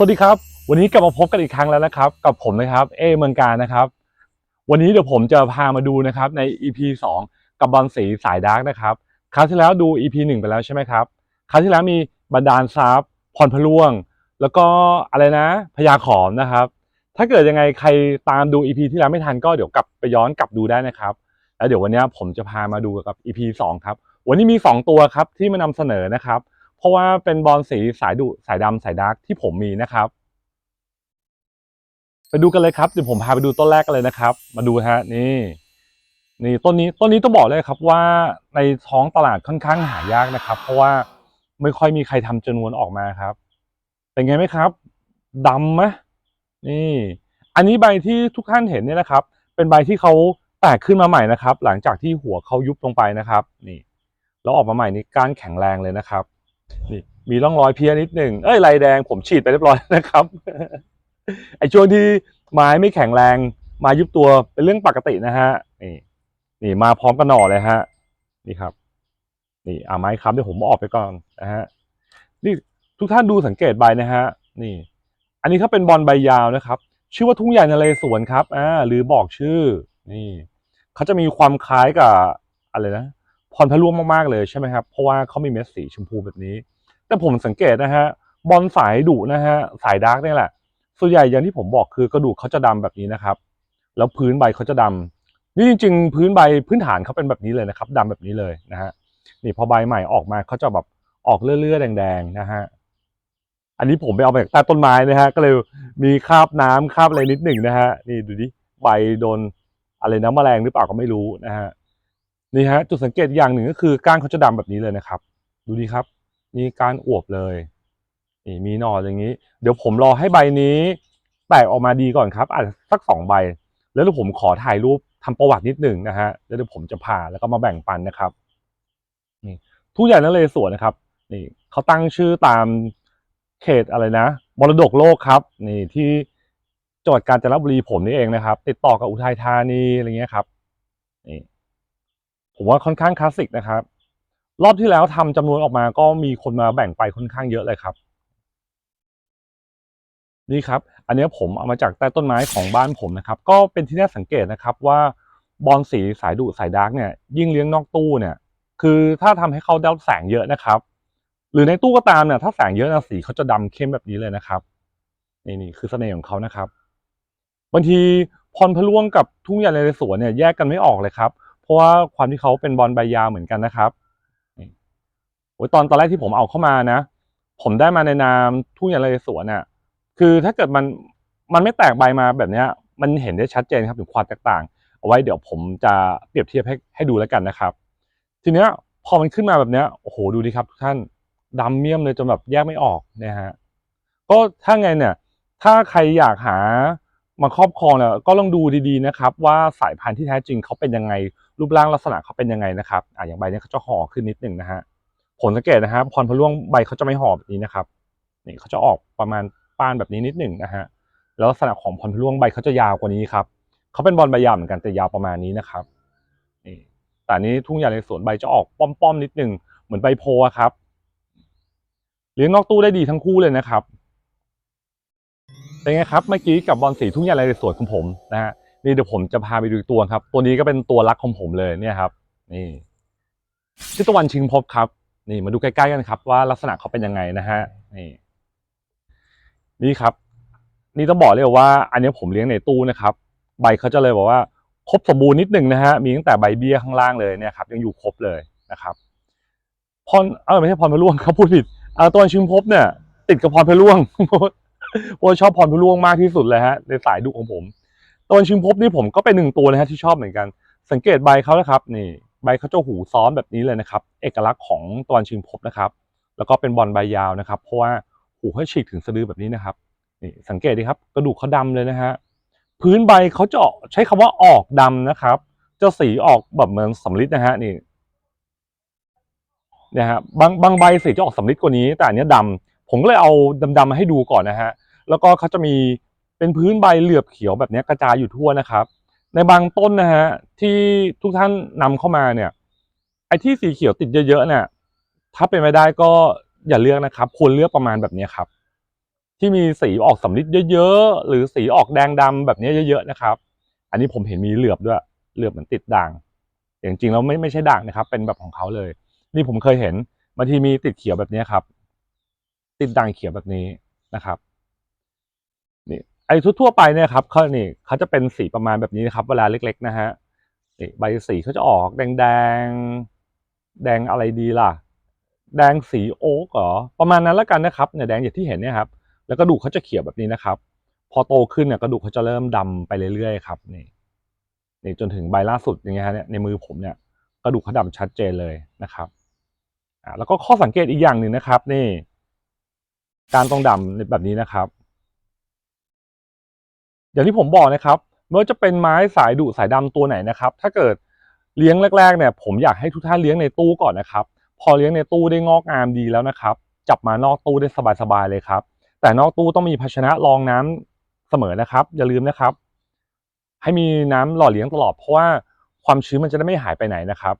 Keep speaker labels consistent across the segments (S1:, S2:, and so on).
S1: สวัสดีครับ วันนี้กลับมาพบกันอีกครั้งแล้วนะครับ กับผมนะครับ เอเมืองการนะครับ วันนี้เดี๋ยวผมจะพามาดูนะครับใน EP 2 กับบอลสีสายดาร์กนะครับคราวที่แล้วดู EP 1 ไปแล้วใช่ไหมครับคราวที่แล้วมีบันดาลทรัพย์พรพล่วง แล้วก็อะไรนะพญาขอมนะครับ ถ้าเกิดยังไงใครตามดู EP ที่แล้วไม่ทันก็เดี๋ยวกลับไปย้อนกลับดูได้นะครับ แล้วเดี๋ยววันนี้ผมจะพามาดูกับ EP 2 ครับ วันนี้มี 2 ตัวครับที่มานำเสนอนะครับ เพราะว่าเป็นบอลสีสายดุสายดำสายดาร์กที่ผมมีนะครับ ไปดูกันเลยครับเดี๋ยวผมพาไปดูต้นแรกกันเลยนะครับ มาดูฮะนี่นี่ต้นนี้ต้นนี้ต้องบอกเลยครับว่าในท้องตลาดค่อนข้างหายากนะครับ เพราะว่าไม่ค่อยมีใครทำจำนวนออกมาครับ เป็นไงไหมครับดำไหมนี่ อันนี้ใบที่ทุกท่านเห็นเนี่ยนะครับ เป็นใบที่เขาแตกขึ้นมาใหม่นะครับ หลังจากที่หัวเขายุบลงไปนะครับ นี่แล้วออกมาใหม่นี่ก้านแข็งแรงเลยนะครับ มีร่องรอยเพี้ยนิดหนึ่งเอ้ยลายแดงผมฉีดไปเรียบร้อยนะครับไอช่วงที่ไม้ไม่แข็งแรงมายุบตัวเป็นเรื่องปกตินะฮะนี่นี่มาพร้อมกันหน่อเลยฮะ นี่ครับ นี่เอาไม้ค้ำเดี๋ยวผมออกไปก่อนนะฮะนี่ทุกท่านดูสังเกตใบนะฮะ นี่ อันนี้ถ้าเป็นบอลใบยาวนะครับ ชื่อว่าทุ่งใหญ่นเรศวรครับอ่าหรือบอกชื่อ นี่เขาจะมีความคล้ายกับอะไรนะพรพะล่วงมากๆเลยใช่ไหมครับ เพราะว่าเขามีเม็ดสีชมพูแบบนี้ แต่ผมสังเกตนะฮะบอลสายดุนะฮะสายดาร์กนี่แหละส่วนใหญ่อย่างที่ผมบอกคือกระดูกเขาจะดำแบบนี้นะครับ แล้วพื้นใบเขาจะดำนี่จริง ๆ พื้นใบพื้นฐานเขาเป็นแบบนี้เลยนะครับดำแบบนี้เลยนะฮะนี่พอใบใหม่ออกมาเขาจะแบบออกเลื่อยๆแดงๆนะฮะอันนี้ผมไปเอามาจากใต้ต้นไม้นะฮะก็เลยมีคราบน้ำคราบอะไรนิดหนึ่งนะฮะนี่ดูดิใบโดนอะไรน้ำแมลงหรือเปล่าก็ไม่รู้นะฮะนี่ฮะจุดสังเกตอย่างหนึ่งก็คือก้านเขาจะดำแบบนี้เลยนะครับ ดูดิครับ นี่กานอวบเลยนี่มีหน่ออย่างนี้ เดี๋ยวผมรอให้ใบนี้ แตกออกมาดีก่อนครับอาจจะสักสองใบ แล้วเดี๋ยวผมขอถ่ายรูปทำประวัตินิดหนึ่งนะฮะแล้วเดี๋ยวผมจะผ่าแล้วก็มาแบ่งปันนะครับนี่ทุกอย่างนั่นเลยสวนนะครับ นี่เขาตั้งชื่อตามเขตอะไรนะมรดกโลกครับ นี่ที่จังหวัดกาญจนบุรีผมนี่เองนะครับ ติดต่อกับอุทัยธานีอะไรเงี้ยครับนี่ผมว่าค่อนข้างคลาสสิกนะครับ รอบที่แล้วทำจำนวนออกมาก็มีคนมาแบ่งไปค่อนข้างเยอะเลยครับ นี่ครับ อันนี้ผมเอามาจากใต้ต้นไม้ของบ้านผมนะครับ ก็เป็นที่น่าสังเกตนะครับว่าบอลสีสายดุสายดาร์กเนี่ย ยิ่งเลี้ยงนอกตู้เนี่ย คือถ้าทำให้เขาได้แสงเยอะนะครับ หรือในตู้ก็ตามเนี่ยถ้าแสงเยอะนะสีเขาจะดำเข้มแบบนี้เลยนะครับนี่นี่คือเสน่ห์ของเขานะครับบางทีพรพะล่วงกับทุ่งหญ้าในสวนเนี่ยแยกกันไม่ออกเลยครับ เพราะว่าความที่เขาเป็นบอลใบยาวเหมือนกันนะครับ ตอนตอนแรกที่ผมเอาเข้ามานะ ผมได้มาในนามทุ่งหญ้าในสวนเนี่ยคือถ้าเกิดมันมันไม่แตกใบมาแบบเนี้ย มันเห็นได้ชัดเจนครับถึงความแตกต่าง เอาไว้เดี๋ยวผมจะเปรียบเทียบให้ให้ดูแล้วกันนะครับ ทีเนี้ยพอมันขึ้นมาแบบเนี้ยโอ้โหดูดิครับทุกท่านดำเมี่ยมเลยจนแบบแยกไม่ออกนะฮะก็ถ้าไงเนี่ย ถ้าใครอยากหามาครอบครองเนี่ยก็ลองดูดีๆนะครับ ว่าสายพันธุ์ที่แท้จริงเขาเป็นยังไงรูปร่างลักษณะเขาเป็นยังไงนะครับอะอย่างใบเนี้ยเขาจะห่อขึ้นนิดหนึ่งนะฮะ ผลสังเกตนะฮะพรพะล่วงใบเขาจะไม่ห่อแบบนี้นะครับนี่เขาจะออกประมาณป้านแบบนี้นิดหนึ่งนะฮะแล้วลักษณะของพรพะล่วงใบเขาจะยาวกว่านี้ครับเขาเป็นบอลใบยาวเหมือนกันแต่ยาวประมาณนี้นะครับนี่แต่นี้ทุ่งหญ้าในสวนใบจะออกป้อมๆนิดหนึ่งเหมือนใบโพะครับเลี้ยงนอกตู้ได้ดีทั้งคู่เลยนะครับเป็นไงครับเมื่อกี้กับบอลสีทุ่งหญ้าในสวนของผมนะฮะนี่เดี๋ยวผมจะพาไปดูตัวครับ ตัวนี้ก็เป็นตัวรักของผมเลยเนี่ยครับ นี่ทิตะวันชิงพบครับ นี่มาดูใกล้ๆกันครับ ว่าลักษณะเขาเป็นยังไงนะฮะนี่นี่ครับ นี่ต้องบอกเลยว่า อันนี้ผมเลี้ยงในตู้นะครับ ใบเขาจะเลยบอกว่าครบสมบูรณ์นิดหนึ่งนะฮะมีตั้งแต่ใบเบี้ยข้างล่างเลยเนี่ยครับ ยังอยู่ครบเลยนะครับพรเออไม่ใช่พรพะล่วงครับพูดผิดอ่าตัวชิมพบเนี่ย ติดกับพรพะล่วงเพราะชอบพรพะล่วงมากที่สุดเลยฮะในสายดุของผมตัวชิมพบนี่ผมก็เป็นหนึ่งตัวนะฮะที่ชอบเหมือนกัน สังเกตใบเขานะครับ นี่ ใบเขาจะหูซ้อนแบบนี้เลยนะครับ เอกลักษณ์ของตะวันชิงพบนะครับ แล้วก็เป็นบอลใบยาวนะครับ เพราะว่าหูเขาฉีกถึงสะดือแบบนี้นะครับนี่สังเกตดีครับกระดูกเขาดำเลยนะฮะพื้นใบเขาจะออกใช้คำว่าออกดำนะครับ จะสีออกแบบเหมือนสำลิดนะฮะนี่นะฮะบางบางใบสีจะออกสำลิดกว่านี้ แต่อันเนี้ยดำผมก็เลยเอาดำๆมาให้ดูก่อนนะฮะแล้วก็เขาจะมีเป็นพื้นใบเหลือบเขียวแบบนี้กระจายอยู่ทั่วนะครับ ในบางต้นนะฮะที่ทุกท่านนำเข้ามาเนี่ย ไอ้ที่สีเขียวติดเยอะๆเนี่ย ถ้าเป็นไปได้ก็อย่าเลือกนะครับ ควรเลือกประมาณแบบนี้ครับ ที่มีสีออกสำลิดเยอะๆหรือสีออกแดงดำแบบนี้เยอะๆนะครับ อันนี้ผมเห็นมีเหลือบด้วยเหลือบเหมือนติดด่างแต่จริงๆแล้วไม่ไม่ใช่ด่างนะครับ เป็นแบบของเขาเลย นี่ผมเคยเห็นบางทีมีติดเขียวแบบนี้ครับ ติดด่างเขียวแบบนี้นะครับนี่ ไอ้ทั่วๆไปเนี่ยครับเขานี่เขาจะเป็นสีประมาณแบบนี้นะครับ เวลาเล็ก ๆ นะฮะนี่ใบสีเขาจะออกแดงแดงแดงอะไรดีล่ะ แดงสีโอ๊กเหรอประมาณนั้นแล้วกันนะครับเนี่ยแดงอย่างที่เห็นเนี่ยครับ แล้วกระดูกเขาจะเขียวแบบนี้นะครับ พอโตขึ้นเนี่ยกระดูกเขาจะเริ่มดำไปเรื่อยๆครับนี่นี่จนถึงใบล่าสุดอย่างเงี้ยฮะเนี่ยในมือผมเนี่ยกระดูกเขาดำชัดเจนเลยนะครับอ่าแล้วก็ข้อสังเกตอีกอย่างหนึ่งนะครับ นี่ การตรงดำแบบนี้นะครับ อย่างที่ผมบอกนะครับไม่ว่าจะเป็นไม้สายดุสายดำตัวไหนนะครับ ถ้าเกิดเลี้ยงแรกๆเนี่ยผมอยากให้ทุกท่านเลี้ยงในตู้ก่อนนะครับ พอเลี้ยงในตู้ได้งอกงามดีแล้วนะครับ จับมานอกตู้ได้สบายๆเลยครับ แต่นอกตู้ต้องมีภาชนะรองน้ำเสมอนะครับ อย่าลืมนะครับ ให้มีน้ำหล่อเลี้ยงตลอดเพราะว่าความชื้นมันจะได้ไม่หายไปไหนนะครับ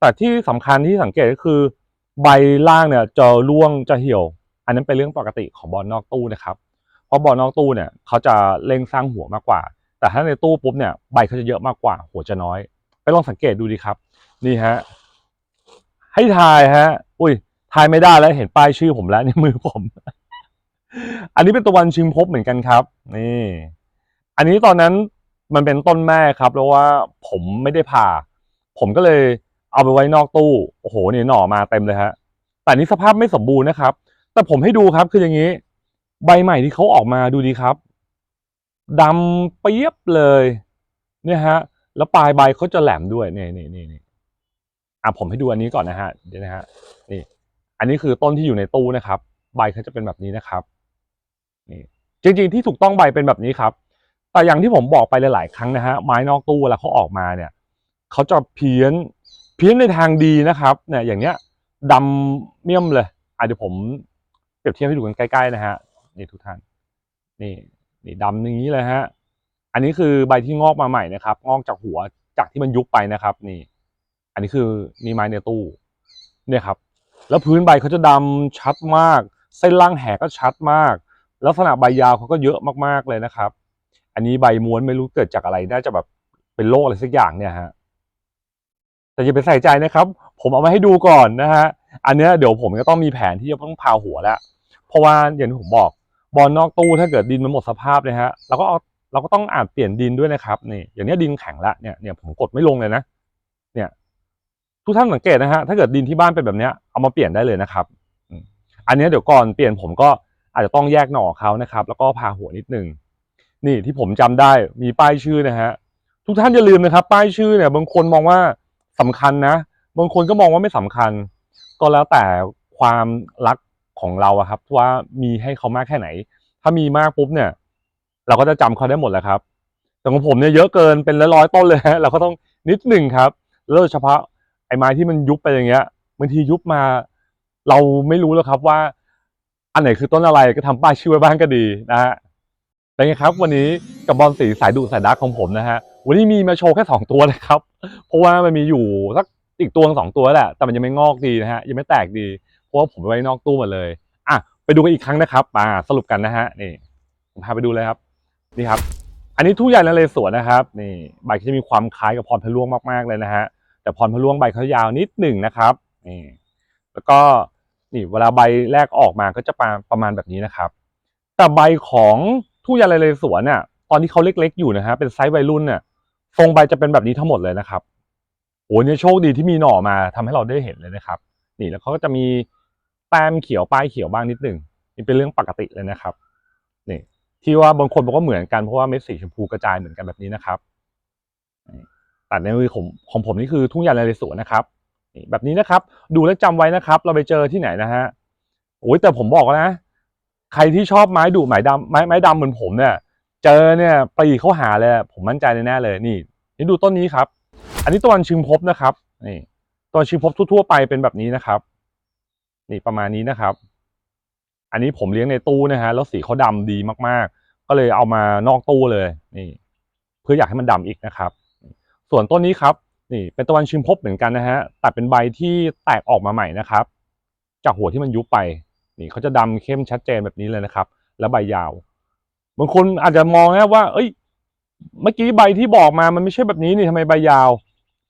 S1: แต่ที่สำคัญที่สังเกตก็คือ ใบล่างเนี่ยจะร่วงจะเหี่ยว อันนั้นเป็นเรื่องปกติของบอลนอกตู้นะครับ เพราะบอลนอกตู้เนี่ยเขาจะเร่งสร้างหัวมากกว่า แต่ถ้าในตู้ปุ๊บเนี่ยใบเขาจะเยอะมากกว่า หัวจะน้อย ไปลองสังเกตดูดีครับ นี่ฮะ ให้ทายฮะ อุ้ยทายไม่ได้แล้วเห็นป้ายชื่อผมแล้วในมือผม อันนี้เป็นตะวันชิมพบเหมือนกันครับ นี่ อันนี้ตอนนั้นมันเป็นต้นแม่ครับแล้วว่าผมไม่ได้ผ่า ผมก็เลยเอาไปไว้นอกตู้โอ้โหนี่หน่อมาเต็มเลยฮะแต่นี้สภาพไม่สมบูรณ์นะครับ แต่ผมให้ดูครับคืออย่างนี้ ใบใหม่ที่เขาออกมาดูดีครับดำเปียบเลยเนี่ยฮะ แล้วปลายใบเขาจะแหลมด้วยนี่นี่นี่นี่อะผมให้ดูอันนี้ก่อนนะฮะเดี๋ยวนะฮะนี่ อันนี้คือต้นที่อยู่ในตู้นะครับ ใบเขาจะเป็นแบบนี้นะครับนี่จริงๆที่ถูกต้องใบเป็นแบบนี้ครับ แต่อย่างที่ผมบอกไปหลายๆครั้งนะฮะไม้นอกตู้เวลาเขาออกมาเนี่ยเขาจะเพี้ยนเพี้ยนในทางดีนะครับเนี่ยอย่างเนี้ยดำเมี่ยมเลยอะเดี๋ยวผมเปรียบเทียบให้ดูกันใกล้ๆนะฮะ นี่ทุกท่าน นี่นี่ดำอย่างนี้เลยฮะ อันนี้คือใบที่งอกมาใหม่นะครับ งอกจากหัวจากที่มันยุบไปนะครับ นี่ อันนี้คือมีไม้ในตู้เนี่ยครับ แล้วพื้นใบเขาจะดำชัดมาก เส้นล่างแหกก็ชัดมาก ลักษณะใบยาวเขาก็เยอะมากๆเลยนะครับ อันนี้ใบม้วนไม่รู้เกิดจากอะไรน่าจะแบบเป็นโรคอะไรสักอย่างเนี่ยฮะแต่อย่าไปใส่ใจนะครับ ผมเอามาให้ดูก่อนนะฮะ อันเนี้ยเดี๋ยวผมก็ต้องมีแผนที่จะต้องพาหัวแล้ว เพราะว่าอย่างที่ผมบอก บอลนอกตู้ถ้าเกิดดินมันหมดสภาพเลยฮะเราก็เอาเราก็ต้องอาจเปลี่ยนดินด้วยนะครับนี่อย่างนี้ดินแข็งละเนี่ยเนี่ยผมกดไม่ลงเลยนะ เนี่ยทุกท่านสังเกตนะฮะถ้าเกิดดินที่บ้านเป็นแบบเนี้ยเอามาเปลี่ยนได้เลยนะครับอันนี้เดี๋ยวก่อนเปลี่ยนผมก็อาจจะต้องแยกหน่อเขานะครับ แล้วก็พาหัวนิดนึงนี่ที่ผมจำได้มีป้ายชื่อนะฮะทุกท่านอย่าลืมนะครับ ป้ายชื่อเนี่ย บางคนมองว่าสำคัญนะ บางคนก็มองว่าไม่สำคัญ ก็แล้วแต่ความรัก ของเราอะครับว่ามีให้เขามากแค่ไหน ถ้ามีมากปุ๊บเนี่ย เราก็จะจำเขาได้หมดแหละครับแต่ของผมเนี่ยเยอะเกินเป็นร้อยต้นเลยฮะเราก็ต้องนิดหนึ่งครับแล้วโดยเฉพาะไอ้ไม้ที่มันยุบไปอย่างเงี้ยบางทียุบมา เราไม่รู้แล้วครับว่า อันไหนคือต้นอะไรก็ทำป้ายชื่อไว้บ้างก็ดีนะฮะเป็นไงครับ วันนี้กับบอลสีสายดุสายดาร์กของผมนะฮะวันนี้มีมาโชว์แค่สองตัวนะครับ เพราะว่ามันมีอยู่สักอีกตัวสองตัวแหละแต่มันยังไม่งอกดีนะฮะยังไม่แตกดี เพราะว่าผมไว้นอกตู้หมดเลยอะไปดูกันอีกครั้งนะครับมาสรุปกันนะฮะนี่ผมพาไปดูเลยครับนี่ครับ อันนี้ทุกอย่างนเรศวรนะครับนี่ใบเขาจะมีความคล้ายกับพรพะล่วงมากๆเลยนะฮะแต่พรพะล่วงใบเขายาวนิดหนึ่งนะครับนี่แล้วก็นี่เวลาใบแรกออกมาก็จะประประมาณแบบนี้นะครับ แต่ใบของทุเรียนนเรศวรเนี่ยตอนที่เขาเล็กๆอยู่นะฮะเป็นไซส์วัยรุ่นเนี่ยทรงใบจะเป็นแบบนี้ทั้งหมดเลยนะครับโอ้เนี่ยโชคดีที่มีหน่อมาทำให้เราได้เห็นเลยนะครับ นี่แล้วเขาก็จะมี แต้มเขียวป้ายเขียวบ้างนิดหนึ่งนี่เป็นเรื่องปกติเลยนะครับนี่ที่ว่าบางคนบอกว่าเหมือนกันเพราะว่าเม็ดสีชมพูกระจายเหมือนกันแบบนี้นะครับแต่ในมือของของผมนี่คือทุ่งยางนเรศวรนะครับนี่แบบนี้นะครับ ดูแลวจำไว้นะครับ เราไปเจอที่ไหนนะฮะโอ้ยแต่ผมบอกนะ ใครที่ชอบไม้ดุไม้ดำไม้ไม้ดำเหมือนผมเนี่ย เจอเนี่ยปรีเข้าหาเลยผมมั่นใจแน่เลยนี่นี่ดูต้นนี้ครับ อันนี้ตะวันชิมพบนะครับนี่ตะวันชิมพบทั่วๆไปเป็นแบบนี้นะครับ นี่ประมาณนี้นะครับ อันนี้ผมเลี้ยงในตู้นะฮะแล้วสีเขาดำดีมากๆ ก็เลยเอามานอกตู้เลย นี่ เพื่ออยากให้มันดำอีกนะครับ ส่วนต้นนี้ครับ นี่เป็นตะวันชิมพบเหมือนกันนะฮะแต่เป็นใบที่แตกออกมาใหม่นะครับ จากหัวที่มันยุบไป นี่เขาจะดำเข้มชัดเจนแบบนี้เลยนะครับ และใบยาวบางคนอาจจะมองนะว่า เอ้ย เมื่อกี้ใบที่บอกมามันไม่ใช่แบบนี้นี่ทำไมใบยาว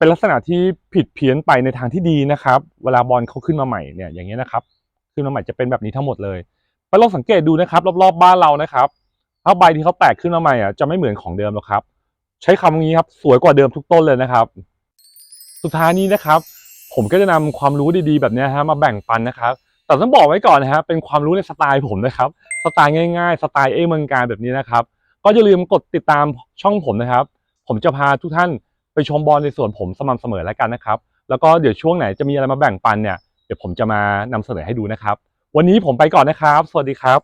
S1: เป็นลักษณะที่ผิดเพี้ยนไปในทางที่ดีนะครับ เวลาบอลเขาขึ้นมาใหม่เนี่ยอย่างเงี้ยนะครับ ขึ้นมาใหม่จะเป็นแบบนี้ทั้งหมดเลยไปลองสังเกตดูนะครับ รอบๆบ้านเรานะครับถ้าใบที่เขาแตกขึ้นมาใหม่อะจะไม่เหมือนของเดิมหรอกครับ ใช้คำนี้ครับสวยกว่าเดิมทุกต้นเลยนะครับ สุดท้ายนี้นะครับ ผมก็จะนำความรู้ดีๆแบบนี้ฮะมาแบ่งปันนะครับ แต่ต้องบอกไว้ก่อนนะฮะเป็นความรู้ในสไตล์ผมนะครับสไตล์ง่ายๆ สไตล์เอเมืองการแบบนี้นะครับ ก็อย่าลืมกดติดตามช่องผมนะครับ ผมจะพาทุกท่าน ไปชมบอลในสวนผมสม่ำเสมอแล้วกันนะครับ แล้วก็เดี๋ยวช่วงไหนจะมีอะไรมาแบ่งปันเนี่ยเดี๋ยวผมจะมานำเสนอให้ดูนะครับ วันนี้ผมไปก่อนนะครับ สวัสดีครับ